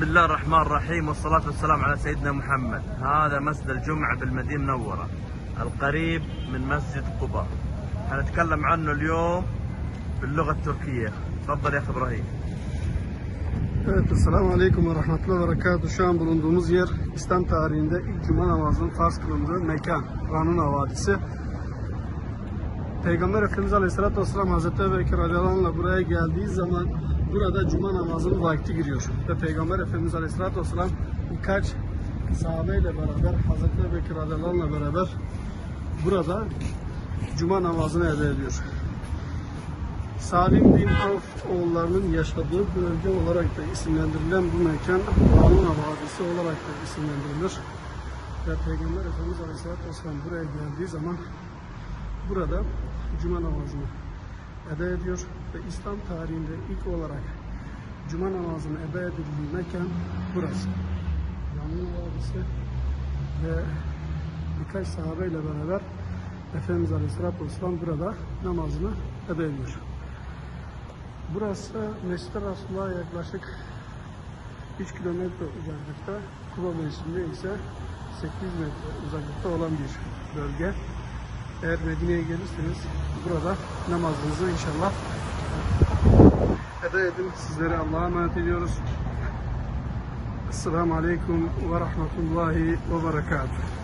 بسم الله الرحمن الرحيم والصلاة والسلام على سيدنا محمد. هذا مسجد الجمعة بالمدينة المنورة القريب من مسجد قباء. هنتكلم عنه اليوم باللغة التركية. تفضل يا أخي إبراهيم. السلام عليكم ورحمة الله وبركاته şu an bulunduğumuz yer İslam tarihinde ilk cuma namazının farz kılındığı mekan Ranuna Vadisi. Peygamber Efendimiz Aleyhisselatü Vesselam Hazreti Ebu Bekir buraya geldiği zaman burada cuma namazının vakti giriyor. Ve Peygamber Efendimiz Aleyhisselatü Vesselam birkaç sahabeyle beraber Hazreti Bekir radıyallahu anh'la beraber burada cuma namazını ede ediyor. Salim bin Avf oğullarının yaşadığı bölge olarak da isimlendirilen bu mekan Haruna Vadisi olarak da isimlendirilir. Ve Peygamber Efendimiz Aleyhisselatü Vesselam buraya geldiği zaman burada Cuma namazını eda ediyor ve İslam tarihinde ilk olarak Cuma namazını eda edildiği mekan burası. Haruna Vadisi ve birkaç sahabeyle beraber Efendimiz Aleyhisselatü Vesselam burada namazını eda ediyor. Burası Mescid-i Resulullah'a yaklaşık 3 kilometre uzaklıkta, Kuba Mescidinde ise 8 metre uzaklıkta olan bir bölge. Eğer Medine'ye gelirseniz burada namazınızı inşallah eda edin. Sizlere Allah'a emanet ediyoruz. Esselamu Aleyküm ve Rahmetullahi ve Berekatuhu.